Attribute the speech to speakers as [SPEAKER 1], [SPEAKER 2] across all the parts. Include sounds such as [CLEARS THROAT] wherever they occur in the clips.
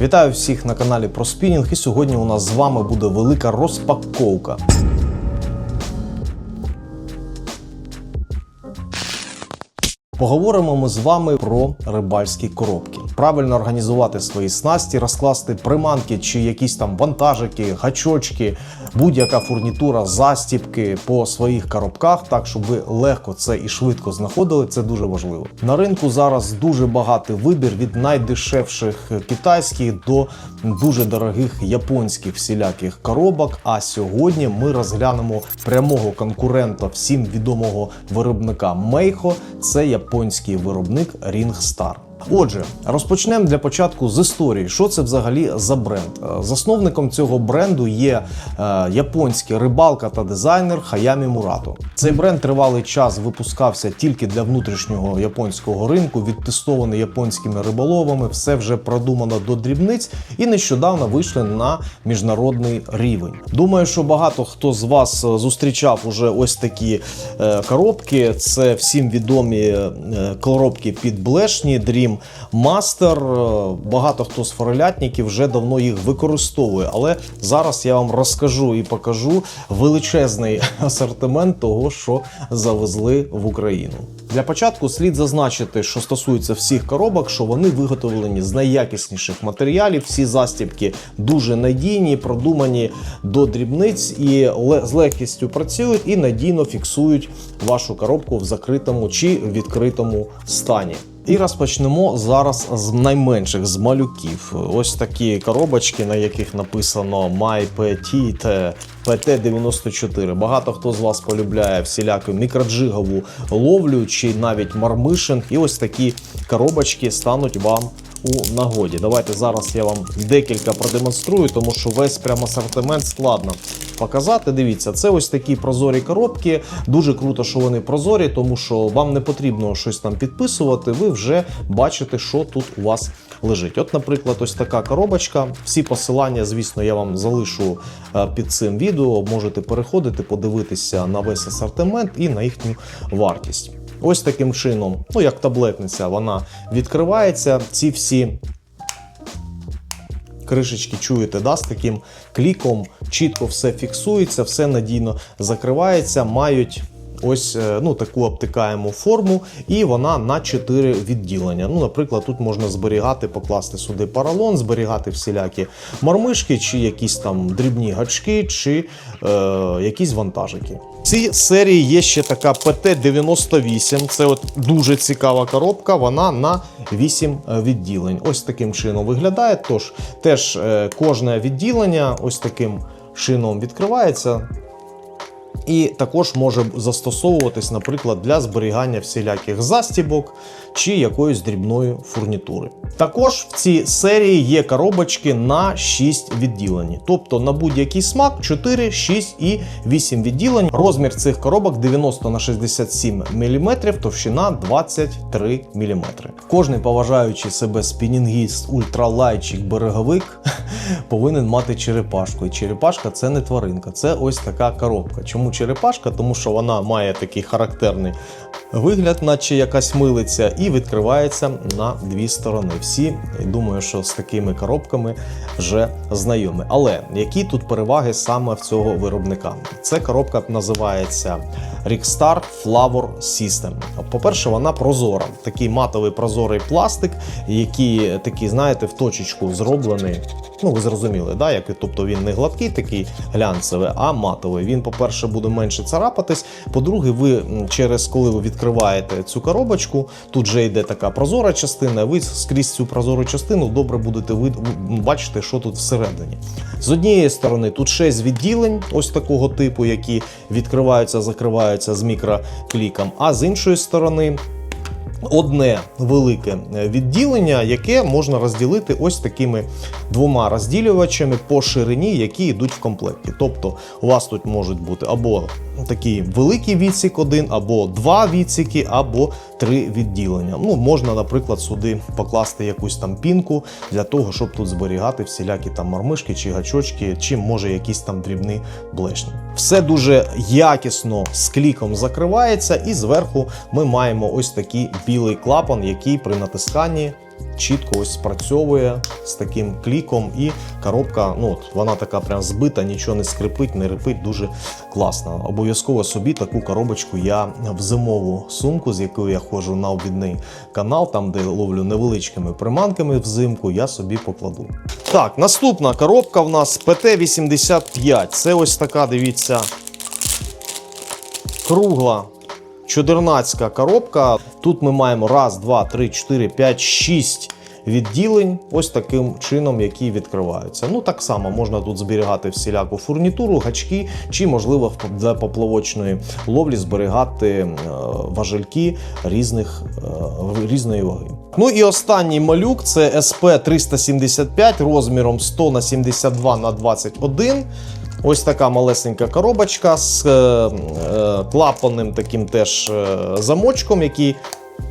[SPEAKER 1] Вітаю всіх на каналі про спінінг. І сьогодні у нас з вами буде велика розпаковка. Поговоримо ми з вами про рибальські коробки. Правильно організувати свої снасті, розкласти приманки чи якісь там вантажики, гачочки, будь-яка фурнітура, застіпки по своїх коробках, так щоб ви легко це і швидко знаходили. Це дуже важливо. На ринку зараз дуже багатий вибір від найдешевших китайських до дуже дорогих японських всіляких коробок. А сьогодні ми розглянемо прямого конкурента всім відомого виробника Мейхо. Це японський виробник Ringstar. Отже, розпочнемо для початку з історії. Що це взагалі за бренд? Е, Засновником цього бренду є е, японський рибалка та дизайнер Хаямі Мурато. Цей бренд тривалий час випускався тільки для внутрішнього японського ринку, відтестований японськими риболовами, все вже продумано до дрібниць і нещодавно вийшли на міжнародний рівень. Думаю, що багато хто з вас е, зустрічав уже ось такі коробки. Це всім відомі коробки під блешні Dream Ім Е, Багато хто з форелятників вже давно їх використовує, але зараз я вам розкажу і покажу величезний [LAUGHS] асортимент того, що завезли в Україну. Для початку слід зазначити, що стосується всіх коробок, що вони виготовлені з найякісніших матеріалів. Всі застібки дуже надійні, продумані до дрібниць і з легкістю працюють і надійно фіксують вашу коробку в закритому чи відкритому стані. І розпочнемо зараз з найменших з малюків. Ось такі коробочки, на яких написано My Petite PT94. Багато хто з вас полюбляє всіляку мікроджигову ловлю чи навіть мармишин. І ось такі коробочки стануть вам у нагоді. Давайте зараз я вам декілька продемонструю, тому що весь прям асортимент складно показати. Дивіться, це ось такі прозорі коробки. Дуже круто, що вони прозорі, тому що вам не потрібно щось там підписувати. Ви вже бачите, що тут у вас лежить. От, наприклад, ось така коробочка. Всі посилання, звісно, я вам залишу е, під цим відео. Можете переходити, подивитися на весь асортимент і на їхню вартість. Ось таким чином, ну як таблетниця, вона відкривається. Ці всі кришечки чуєте, да, з таким кліком чітко все фіксується, все надійно закривається, мають. Ось е, ну, таку обтикаємо форму, і вона на 4 відділення. Ну, Наприклад, тут можна зберігати, покласти сюди поролон, зберігати всілякі мармишки, чи якісь там дрібні гачки, чи е, якісь вантажики. В цій серії є ще така ПТ-98. Це от дуже цікава коробка. Вона на 8 відділень. Ось таким чином виглядає. Тож теж е, кожне відділення ось таким чином відкривається. І також може застосовуватись, наприклад, для зберігання всіляких застібок чи якоїсь дрібної фурнітури. Також в цій серії є коробочки на 6 відділень, тобто на будь-який смак 4, 6 і 8 відділень. Розмір цих коробок 90 на 67 мм, товщина 23 мм. Кожний поважаючий себе спінінгіст, ультралайчик, береговик [LAUGHS] повинен мати черепашку. І черепашка це не тваринка, це ось така коробка. Чому черепашка? Тому що вона має такий характерний вигляд, наче якась милиця, і відкривається на дві сторони. Всі думаю, що з такими коробками вже знайомі. Але які тут переваги саме в цього виробника? Це коробка називається Rickstar Flavor System. По-перше, вона прозора. Такий матовий прозорий пластик, який такий, знаєте, в точечку зроблений. Ну, ви зрозуміли, да? Як, тобто він не гладкий, такий глянцевий, а матовий. Він, по-перше, буде менше царапатись. По-друге, ви через коли ви відкриваєте цю коробочку, тут же йде така прозора частина. Ви скрізь цю прозору частину добре будете бачити, що тут всередині. З однієї сторони, тут 6 відділень, ось такого типу, які відкриваються, закриваються з мікрокліком. А з іншої сторони, одне велике е, відділення, яке можна розділити ось такими двома розділювачами по ширині, які йдуть в комплекті. Тобто у вас тут можуть бути або такий великий відсік один, або два відсіки, або три відділення. Ну, можна, наприклад, сюди покласти якусь там пінку для того, щоб тут зберігати всілякі там мармишки чи гачочки, чи може якісь там дрібні блешні. Все дуже якісно з кліком закривається, і зверху ми маємо ось такий білий клапан, який при натисканні чітко ось спрацьовує з таким кліком, і коробка, ну от вона така прям збита, нічого не скрипить, не рипить, дуже класно. Обов'язково собі таку коробочку я в зимову сумку, з якою я ходжу на обідний канал, там де ловлю невеличкими приманками взимку, я собі покладу. Так, наступна коробка в нас ПТ-85. Це ось така, дивіться, кругла чудернацька коробка. Тут ми маємо раз, два, три, чотири, п'ять, шість відділень, ось таким чином, які відкриваються. Ну так само можна тут зберігати всіляку фурнітуру, гачки, чи можливо для поплавочної ловлі зберігати е, важельки різних, е, різної ваги. Ну і останній малюк це СП 375 розміром 100 на 72 на 21. Ось така малесенька коробочка з е, е, клапанним таким теж е, замочком, який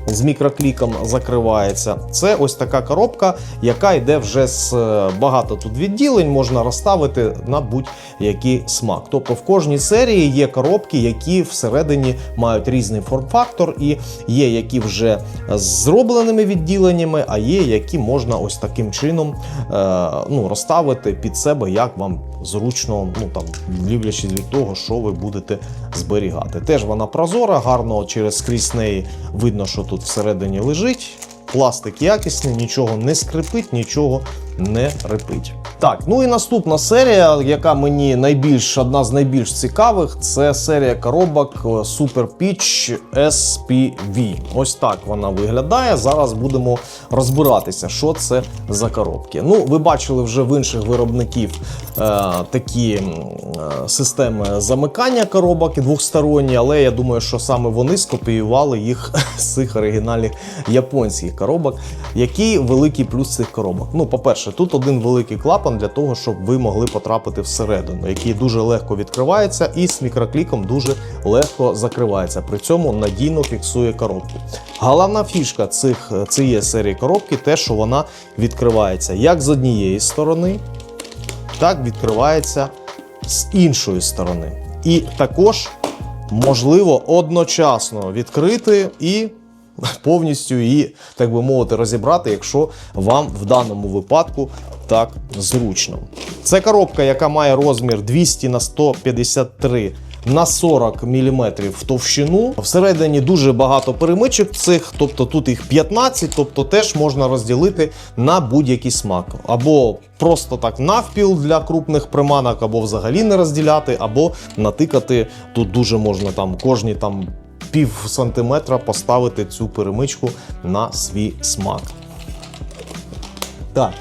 [SPEAKER 1] з мікрокліком закривається. Це ось така коробка, яка йде вже з е, багато тут відділень, можна розставити на будь-який смак. Тобто в кожній серії є коробки, які всередині мають різний форм-фактор, і є які вже з зробленими відділеннями, а є які можна ось таким чином е, ну, розставити під себе, як вам зручно, ну там дивлячись від того, що ви будете зберігати. Теж вона прозора, гарно через скрізь неї видно, що тут всередині лежить. Пластик якісний, нічого не скрипить, нічого не рипить. Так, ну і наступна серія, яка мені найбільш одна з найбільш цікавих, це серія коробок е, Super Pitch SPV. Ось так вона виглядає. Зараз будемо розбиратися, що це за коробки. Ну, ви бачили вже в інших виробників е, такі е, системи замикання коробок двохсторонні, але я думаю, що саме вони скопіювали їх [LAUGHS] з цих оригінальних японських коробок. Який великий плюс цих коробок? Ну, по-перше, тут один великий клапан для того, щоб ви могли потрапити всередину, який дуже легко відкривається і з мікрокліком дуже легко закривається. При цьому надійно фіксує коробку. Головна фішка цих цієї серії коробки те, що вона відкривається як з однієї сторони, так відкривається з іншої сторони. І також можливо одночасно відкрити і повністю її, так би мовити, розібрати, якщо вам в даному випадку так зручно. Це коробка, яка має розмір 200 на 153 на 40 мм в товщину. Всередині дуже багато перемичок цих, тобто тут їх 15, тобто теж можна розділити на будь-який смак. Або просто так навпіл для крупних приманок, або взагалі не розділяти, або натикати. Тут дуже можна там кожні там пів сантиметра поставити цю перемичку на свій смак. Так.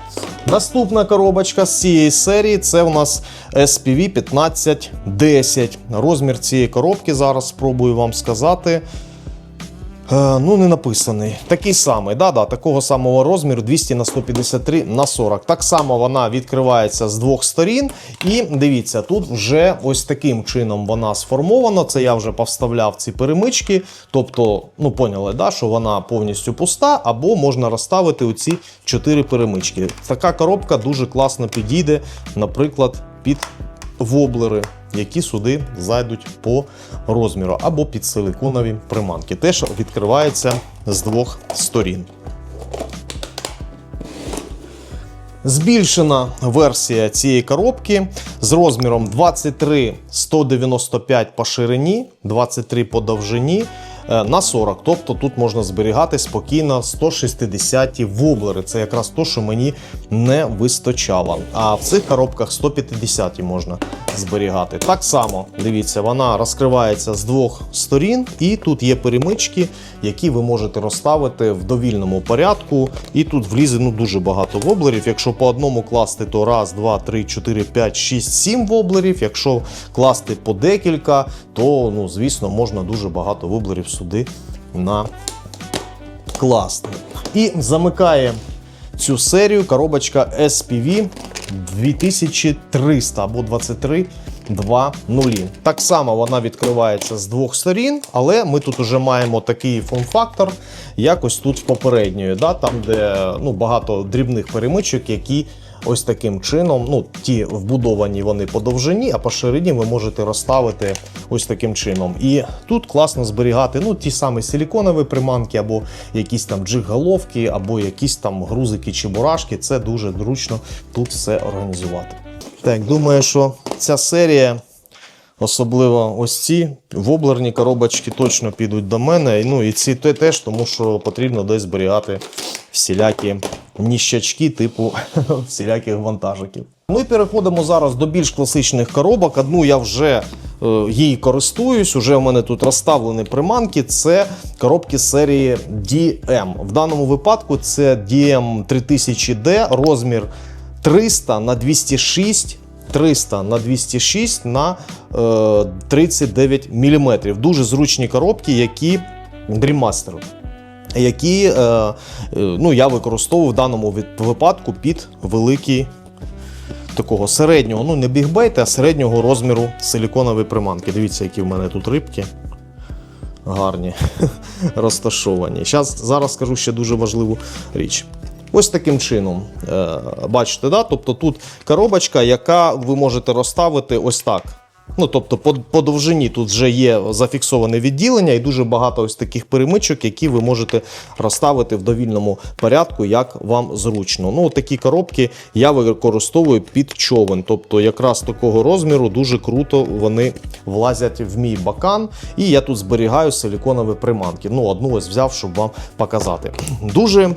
[SPEAKER 1] Наступна коробочка з цієї серії це у нас SPV 1510. Розмір цієї коробки зараз спробую вам сказати. Е, ну, не написаний. Такий самий, да, да, такого самого розміру 200 на 153 на 40. Так само вона відкривається з двох сторін. І дивіться, тут вже ось таким чином вона сформована. Це я вже повставляв ці перемички. Тобто, ну поняли, да, що вона повністю пуста, або можна розставити оці чотири перемички. Така коробка дуже класно підійде, наприклад, під воблери, які сюди зайдуть по розміру, або під силиконові приманки. Теж відкривається з двох сторін. Збільшена версія цієї коробки з розміром 23 195 по ширині, 23 по довжині е, на 40. Тобто тут можна зберігати спокійно 160 воблери. Це якраз то, що мені не вистачало. А в цих коробках 150 можна зберігати. Так само, дивіться, вона розкривається з двох сторін, і тут є перемички, які ви можете розставити в довільному порядку. І тут влізе ну, дуже багато воблерів. Якщо по одному класти, то раз, два, три, чотири, п'ять, шість, сім воблерів. Якщо класти по декілька, то ну, звісно можна дуже багато воблерів сюди накласти. І замикає цю серію коробочка SPV 2300 або 23 2.0. Так само вона відкривається з двох сторін, але ми тут вже маємо такий фон-фактор, як ось тут з попередньої, да, там, де ну, багато дрібних перемичок, які ось таким чином. Ну, ті вбудовані вони по довжині, а по ширині ви можете розставити ось таким чином. І тут класно зберігати ну, ті самі силіконові приманки, або якісь там джиг-головки, або якісь там грузики чи бурашки. Це дуже зручно тут все організувати. Так, думаю, що ця серія. Особливо ось ці воблерні коробочки точно підуть до мене. Ну і ці те- теж, тому що потрібно десь зберігати всілякі ніщачки, типу [LAUGHS] всіляких вантажиків. І переходимо зараз до більш класичних коробок. Одну я вже е, їй користуюсь. Уже в мене тут розставлені приманки. Це коробки серії DM. В даному випадку це DM 3000D, розмір 300 на 206 300 на 206 на е, 39 мм. Дуже зручні коробки, які Master, які е, е, ну, я використовую в даному випадку під великий такого середнього, ну не бігбейт, а середнього розміру силіконові приманки. Дивіться, які в мене тут рибки. Гарні, [LAUGHS] розташовані. Щас, зараз скажу ще дуже важливу річ. Ось таким чином. Е, бачите, да? тобто тут коробочка, яка ви можете розставити ось так. Ну, тобто, по, по довжині тут вже є зафіксоване відділення, і дуже багато ось таких перемичок, які ви можете розставити в довільному порядку, як вам зручно. Ну, такі коробки я використовую під човен. Тобто, якраз такого розміру дуже круто вони влазять в мій бакан. І я тут зберігаю силіконові приманки. Ну, одну ось взяв, щоб вам показати. Дуже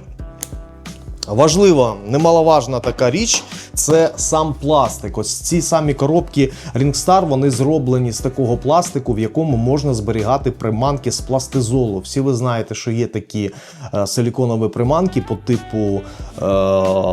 [SPEAKER 1] Важлива, немаловажна така річ це сам пластик. Ось ці самі коробки Ringstar, вони зроблені з такого пластику, в якому можна зберігати приманки з пластизолу. Всі ви знаєте, що є такі е, силіконові приманки по типу е,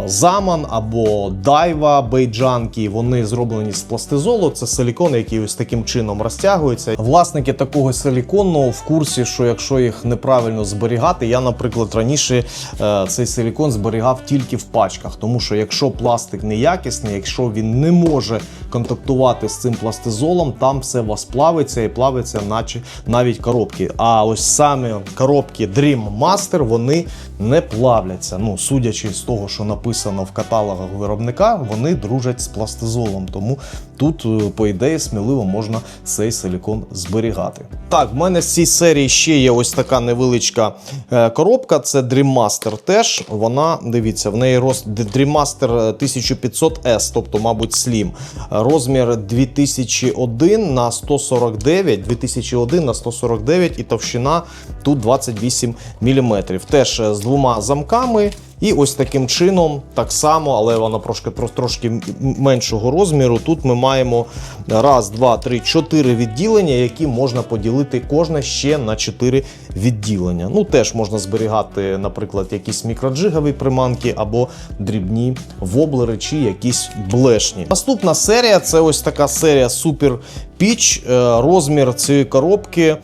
[SPEAKER 1] Zaman або Дайва бейджанки. Вони зроблені з пластизолу. Це силікон, який ось таким чином розтягується. Власники такого силікону в курсі, що якщо їх неправильно зберігати, я, наприклад, раніше е, цей силікон зберігав тільки в пачках, тому що якщо пластик неякісний, якщо він не може контактувати з цим пластизолом, там все вас плавиться і плавиться, наче навіть коробки. А ось саме коробки Dream Master вони не плавляться. Ну, судячи з того, що написано в каталогах виробника, вони дружать з пластизолом. Тому тут, е, по ідеї, сміливо можна цей силікон зберігати. Так, в мене з цієї серії ще є ось така невеличка е, коробка. Це Dream теж. Вона, дивіться, в неї роз... Dream Master 1500S, тобто, мабуть, Slim. Розмір 2001 на 149, 2001 на 149 і товщина тут 28 мм. Теж е, з двома замками. І ось таким чином, так само, але вона трошки, трошки меншого розміру. Тут ми маємо раз, два, три, чотири відділення, які можна поділити кожне ще на чотири відділення. Ну, теж можна зберігати, наприклад, якісь мікроджигові приманки або дрібні воблери чи якісь блешні. Наступна серія це ось така серія Super Pitch. Е, Розмір цієї коробки е,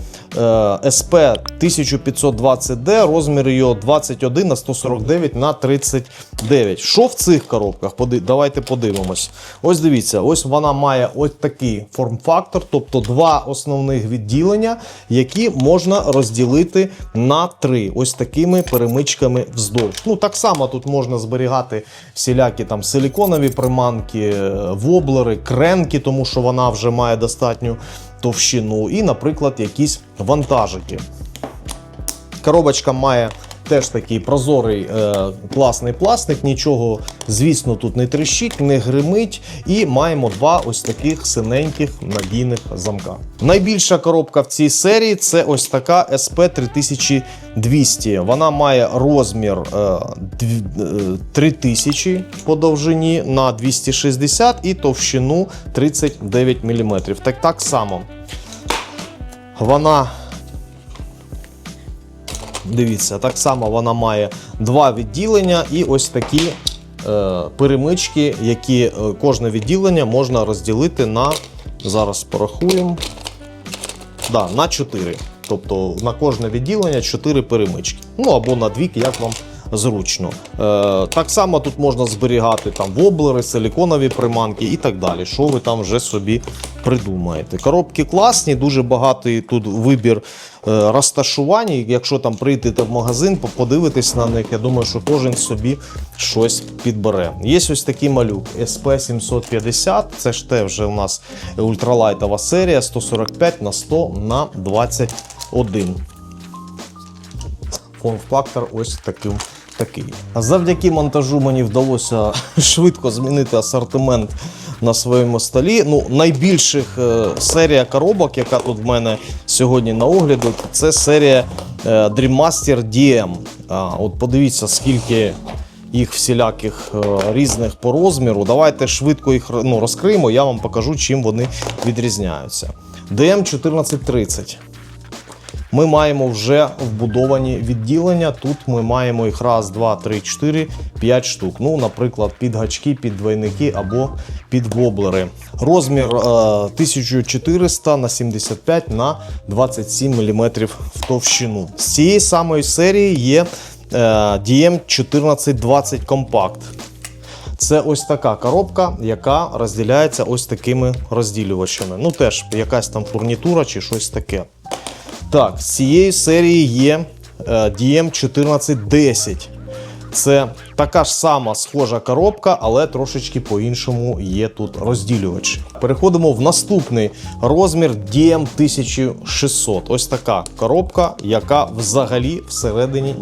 [SPEAKER 1] SP 1520D, розмір її 21 на 149 на 39. Що в цих коробках? Давайте подивимось. Ось дивіться, ось вона має ось такий форм-фактор, тобто два основних відділення, які можна розділити на три. Ось такими перемичками вздовж. Ну так само тут можна зберігати всілякі там силіконові приманки, е, воблери, кренки, тому що вона вже має достатню товщину, і, наприклад, якісь вантажики. Коробочка має теж такий прозорий е, класний пластик, нічого, звісно, тут не тріщить, не гримить. І маємо два ось таких синеньких надійних замка. Найбільша коробка в цій серії це ось така SP 3200. Вона має розмір е, дві- е, 3000 по довжині на 260 і товщину 39 мм. Так, так само. Вона Дивіться, так само вона має два відділення і ось такі е, перемички, які е, кожне відділення можна розділити на. Зараз порахуємо. Да, на 4. Тобто на кожне відділення 4 перемички. Ну або на дві, як вам зручно. Е, так само тут можна зберігати там воблери, силіконові приманки і так далі. Що ви там вже собі придумаєте. Коробки класні, дуже багатий тут вибір е, розташування. Якщо там прийдете в магазин, подивитись на них, я думаю, що кожен собі щось підбере. Є ось такий малюк SP750. Це ж те вже у нас ультралайтова серія 145 на 100 на 21 форм-фактор ось таким. Такий. Завдяки монтажу мені вдалося [LAUGHS] швидко змінити асортимент на своєму столі. Ну, найбільших е, серія коробок, яка тут в мене сьогодні на огляду, це серія е, Dream Master DM. От подивіться, скільки їх всіляких е, різних по розміру. Давайте швидко їх ну, розкриємо, я вам покажу, чим вони відрізняються. DM 1430 ми маємо вже вбудовані відділення. Тут ми маємо їх раз, два, три, чотири, п'ять штук. Ну, наприклад, під гачки, під двойники або під воблери. Розмір е, 1400 на 75 на 27 мм в товщину. З цієї самої серії є е, DM 1420 Compact. Це ось така коробка, яка розділяється ось такими розділювачами. Ну, теж якась там фурнітура чи щось таке. Так, з цієї серії є е, DM 1410. Це така ж сама схожа коробка, але трошечки по-іншому є тут розділювач. Переходимо в наступний розмір DM 1600. Ось така коробка, яка взагалі всередині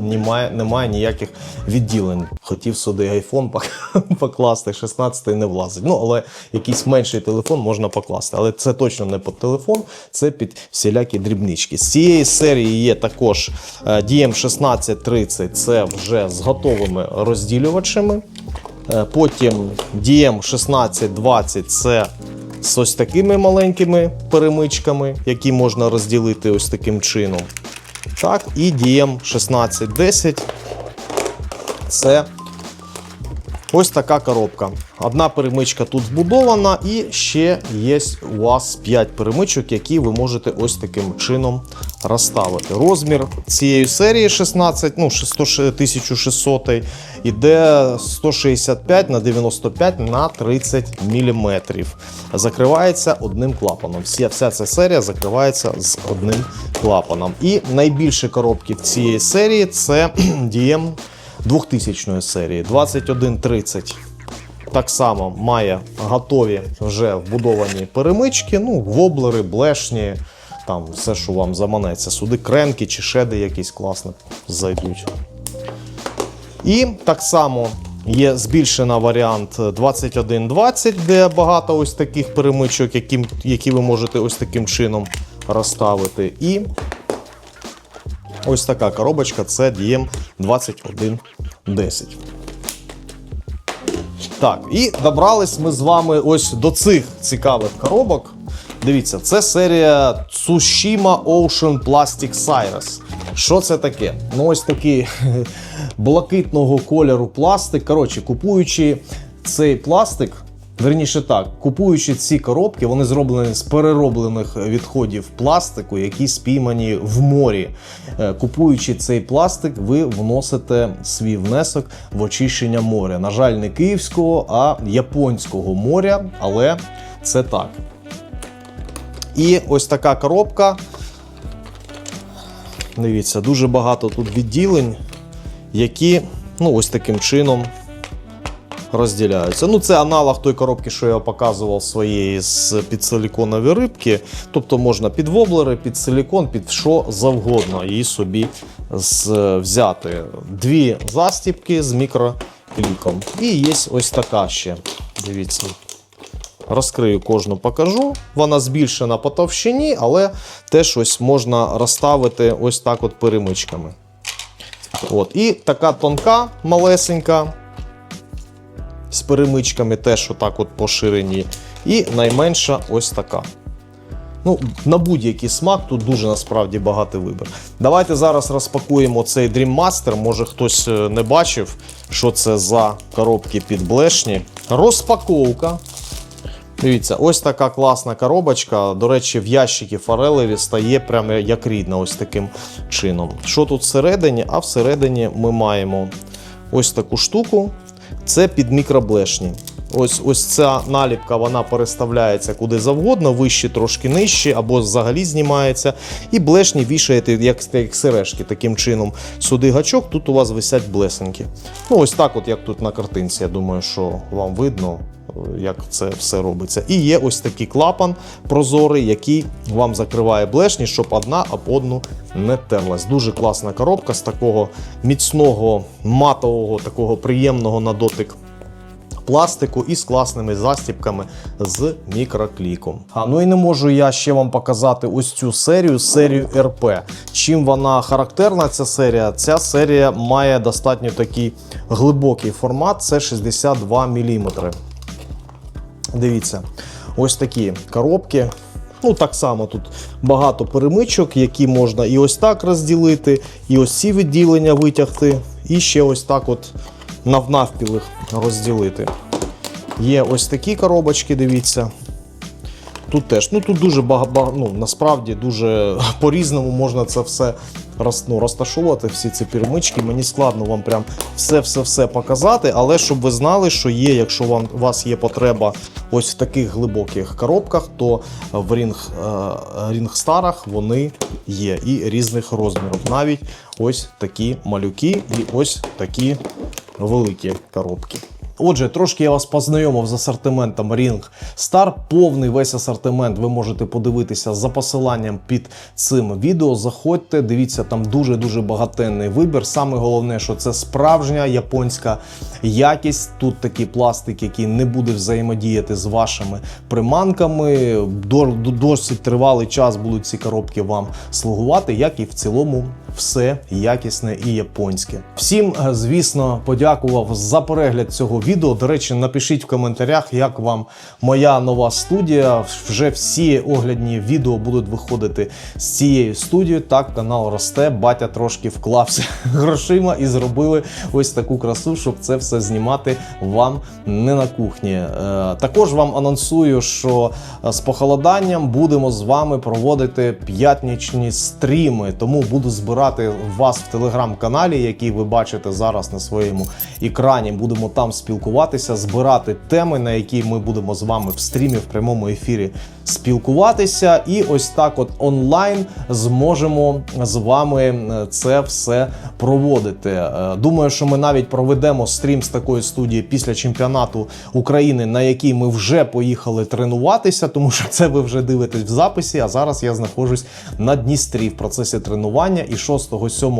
[SPEAKER 1] не має ніяких відділень. Хотів сюди айфон [LAUGHS] покласти, 16 не влазить. Ну, але якийсь менший телефон можна покласти. Але це точно не під телефон, це під всілякі дрібнички. З цієї серії є також е, DM 1630, це вже з готовими розділювачами. Е, Потім DM 1620 це з ось такими маленькими перемичками, які можна розділити ось таким чином. Так, і DM 1610 це ось така коробка. Одна перемичка тут збудована, і ще є у вас 5 перемичок, які ви можете ось таким чином розставити. Розмір цієї серії 16, ну 1600 іде 165 на 95 на 30 мм. Закривається одним клапаном. Вся, вся ця серія закривається з одним клапаном. І найбільші коробки в цієї серії це [CLEARS THROAT] DM 2000 серії 2130 так само має готові вже вбудовані перемички, ну, воблери, блешні, там все, що вам заманеться. Сюди кремки чи шеди якісь класно зайдуть. І так само є збільшена варіант 2120, де багато ось таких перемичок, які, які ви можете ось таким чином розставити. І ось така коробочка це DM 2110. Так, і добрались ми з вами ось до цих цікавих коробок. Дивіться, це серія Tsushima Ocean Plastic Cyrus. Що це таке? Ну, ось такий [LAUGHS] блакитного кольору пластик. Коротше, купуючи цей пластик, верніше так, купуючи ці коробки, вони зроблені з перероблених відходів пластику, які спіймані в морі. Е, Купуючи цей пластик, ви вносите свій внесок в очищення моря. На жаль, не київського, а японського моря, але це так. І ось така коробка. Дивіться, дуже багато тут відділень, які ну, ось таким чином розділяються. Ну, це аналог той коробки, що я показував своєї з під силіконові рибки. Тобто можна під воблери, під силікон, під що завгодно її собі взяти. Дві застіпки з мікрокліком. І є ось така ще. Дивіться. Розкрию кожну покажу. Вона збільшена по товщині, але теж ось можна розставити ось так от перемичками. От. І така тонка, малесенька, з перемичками теж отак от поширені. І найменша ось така. Ну, на будь-який смак тут дуже насправді багатий вибір. Давайте зараз розпакуємо цей Dream Master. Може хтось е, не бачив, що це за коробки під блешні. Розпаковка. Дивіться, ось така класна коробочка. До речі, в ящики форелеві стає прямо як рідна, ось таким чином. Що тут всередині? А всередині ми маємо ось таку штуку. Це під мікроблешні. Ось ось ця наліпка вона переставляється куди завгодно, вище, трошки нижче, або взагалі знімається. І блешні вішаєте, як, як сережки, таким чином. Сюди гачок, тут у вас висять блесенки. Ну, ось так, от як тут на картинці. Я думаю, що вам видно, як це все робиться. І є ось такий клапан прозорий, який вам закриває блешні, щоб одна об одну не терлась. Дуже класна коробка з такого міцного, матового, такого приємного на дотик пластику і з класними застібками з мікрокліком. А ну і не можу я ще вам показати ось цю серію, серію РП. Чим вона характерна, ця серія? Ця серія має достатньо такий глибокий формат, це 62 мм. Дивіться, ось такі коробки. Ну, так само тут багато перемичок, які можна і ось так розділити, і ось ці відділення витягти, і ще ось так от навпіл їх розділити. Є ось такі коробочки, дивіться. Тут теж, ну тут дуже багато, ну насправді дуже [LAUGHS] по-різному можна це все роз, ну, розташовувати, всі ці перемички. Мені складно вам прям все-все-все показати, але щоб ви знали, що є, якщо вам, у вас є потреба ось в таких глибоких коробках, то в рінг, е, рінгстарах вони є і різних розмірів. Навіть ось такі малюки і ось такі великі коробки. Отже, трошки я вас познайомив з асортиментом Ring Star. Повний весь асортимент ви можете подивитися за посиланням під цим відео. Заходьте, дивіться, там дуже-дуже багатенний вибір. Саме головне, що це справжня японська якість. Тут такий пластик, який не буде взаємодіяти з вашими приманками. До- до- Досить тривалий час будуть ці коробки вам слугувати, як і в цілому все якісне і японське. Всім, е, звісно, подякував за перегляд цього відео. До речі, напишіть в коментарях, як вам моя нова студія. Вже всі оглядні відео будуть виходити з цієї студії. Так, канал росте. Батя трошки вклався [LAUGHS] грошима і зробили ось таку красу, щоб це все знімати вам не на кухні. Е, Також вам анонсую, що е, з похолоданням будемо з вами проводити п'ятнічні стріми, тому буду збирати вас в телеграм-каналі, який ви бачите зараз на своєму екрані. Будемо там спілкуватися, збирати теми, на які ми будемо з вами в стрімі в прямому ефірі спілкуватися. І ось так, от онлайн, зможемо з вами е, це все проводити. Е, Думаю, що ми навіть проведемо стрім з такої студії після чемпіонату України, на який ми вже поїхали тренуватися, тому що це ви вже дивитесь в записі. А зараз я знаходжусь на Дністрі в процесі тренування. І 6, 7,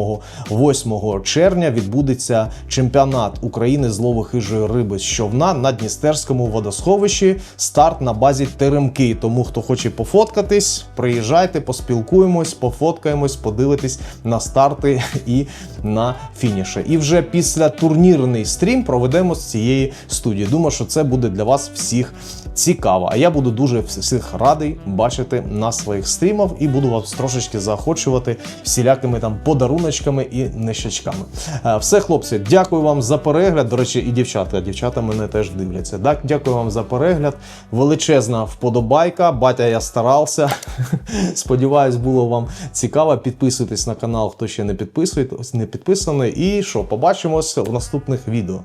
[SPEAKER 1] 8 червня відбудеться чемпіонат України з лову хижої риби з човна на Дністерському водосховищі. Старт на базі Теремки. Тому хто хоче пофоткатись, приїжджайте, поспілкуємось, пофоткаємось, подивитись на старти і на фініші. І вже після турнірний стрім проведемо з цієї студії. Думаю, що це буде для вас всіх цікаво. А я буду дуже всіх радий бачити на своїх стрімах і буду вас трошечки заохочувати всілякими там подаруночками і нещачками. Е, Все, хлопці, дякую вам за перегляд. До речі, і дівчата. Дівчата мене теж дивляться. Так, дякую вам за перегляд. Величезна вподобайка. Батя, я старався. [LAUGHS] Сподіваюсь, було вам цікаво. Підписуйтесь на канал, хто ще не підписує, не підписаний. І що, побачимось в наступних відео.